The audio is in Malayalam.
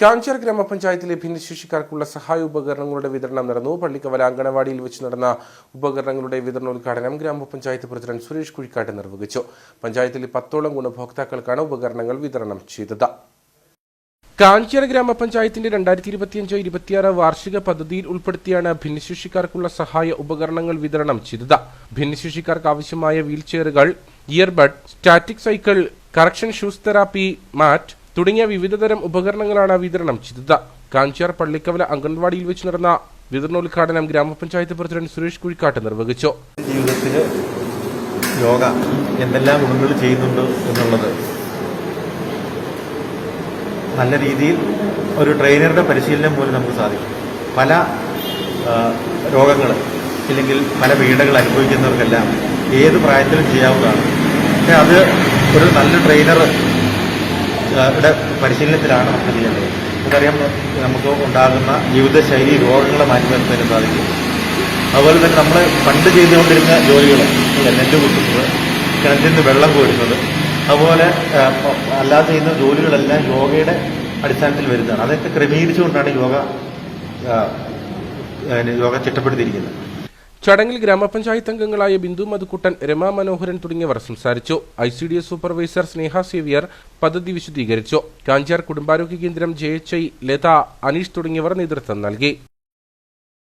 കാഞ്ചാർ ഗ്രാമപഞ്ചായത്തിലെ ഭിന്നശേഷിക്കാർക്കുള്ള സഹായ ഉപകരണങ്ങളുടെ വിതരണം നടന്നു. പള്ളിക്കവല അങ്കണവാടിയിൽ വെച്ച് നടന്ന ഉപകരണങ്ങളുടെ വിതരണോദ്ഘാടനം ഗ്രാമപഞ്ചായത്ത് പ്രസിഡന്റ് സുരേഷ് കുഴിക്കാട്ട് നിർവഹിച്ചു. പഞ്ചായത്തിലെ പത്തോളം ഗുണഭോക്താക്കൾക്കാണ് ഉപകരണങ്ങൾ വിതരണം ചെയ്തത്. കാഞ്ചിയാർ ഗ്രാമപഞ്ചായത്തിന്റെ രണ്ടായിരത്തി ഇരുപത്തിയഞ്ച് ഇരുപത്തിയാറ് വാർഷിക പദ്ധതിയിൽ ഉൾപ്പെടുത്തിയാണ് ഭിന്നശേഷിക്കാർക്കുള്ള സഹായ ഉപകരണങ്ങൾ വിതരണം ചെയ്തത്. ഭിന്നശേഷിക്കാർക്ക് ആവശ്യമായ വീൽചെയറുകൾ earbud static cycle correction shoes therapy mat തുടങ്ങിയ വിവിധതരം ഉപകരണങ്ങളാണ് വിതരണം ചെയ്തത്. കാഞ്ചിയാർ പള്ളിക്കവല അംഗൻവാടിയിൽ വെച്ച് നടന്ന വിതരണോദ്ഘാടനം ഗ്രാമപഞ്ചായത്ത് പ്രസിഡന്റ് സുരേഷ് കുഴിക്കാട്ട് നിർവഹിച്ചു. ജീവിതത്തിൽ യോഗ എന്തെല്ലാം ഗുണങ്ങൾ ചെയ്യുന്നുണ്ട് എന്നുള്ളത് നല്ല രീതിയിൽ ഒരു ട്രെയിനറുടെ പരിശീലനം പോലും നമുക്ക് സാധിക്കും. പല രോഗങ്ങൾ ഇല്ലെങ്കിൽ പല പീഡകൾ അനുഭവിക്കുന്നവർക്കെല്ലാം ഏത് പ്രായത്തിലും ചെയ്യാവുന്നതാണ്. പക്ഷെ അത് ഒരു നല്ല ട്രെയിനർ യുടെ പരിശീലനത്തിലാണ് നമുക്ക് ചെയ്യേണ്ടത് നമുക്കറിയാം നമുക്ക് ഉണ്ടാകുന്ന ജീവിതശൈലി രോഗങ്ങളെ മാറ്റി നിർത്താൻ സാധിക്കും. അതുപോലെ തന്നെ നമ്മൾ പണ്ട് ചെയ്തുകൊണ്ടിരുന്ന ജോലികൾ നെല്ല് കുത്തുന്നത് കിണറ്റിൽ നിന്ന് വെള്ളം കോരുന്നത് അതുപോലെ അല്ലാതെ ചെയ്യുന്ന ജോലികളെല്ലാം യോഗയുടെ അടിസ്ഥാനത്തിൽ വരുന്നതാണ്. അതൊക്കെ ക്രമീകരിച്ചുകൊണ്ടാണ് യോഗ യോഗ ചിട്ടപ്പെടുത്തിയിരിക്കുന്നത്. ചടങ്ങിൽ ഗ്രാമപഞ്ചായത്ത് അംഗങ്ങളായ ബിന്ദു മധുക്കുട്ടൻ രമാ മനോഹരൻ തുടങ്ങിയവർ സംസാരിച്ചു. I C D S supervisor Sneha Xavier പദ്ധതി വിശദീകരിച്ചു. കാഞ്ചാർ കുടുംബാരോഗ്യ കേന്ദ്രം J H I Latha Aneesh തുടങ്ങിയവർ നേതൃത്വം നൽകി.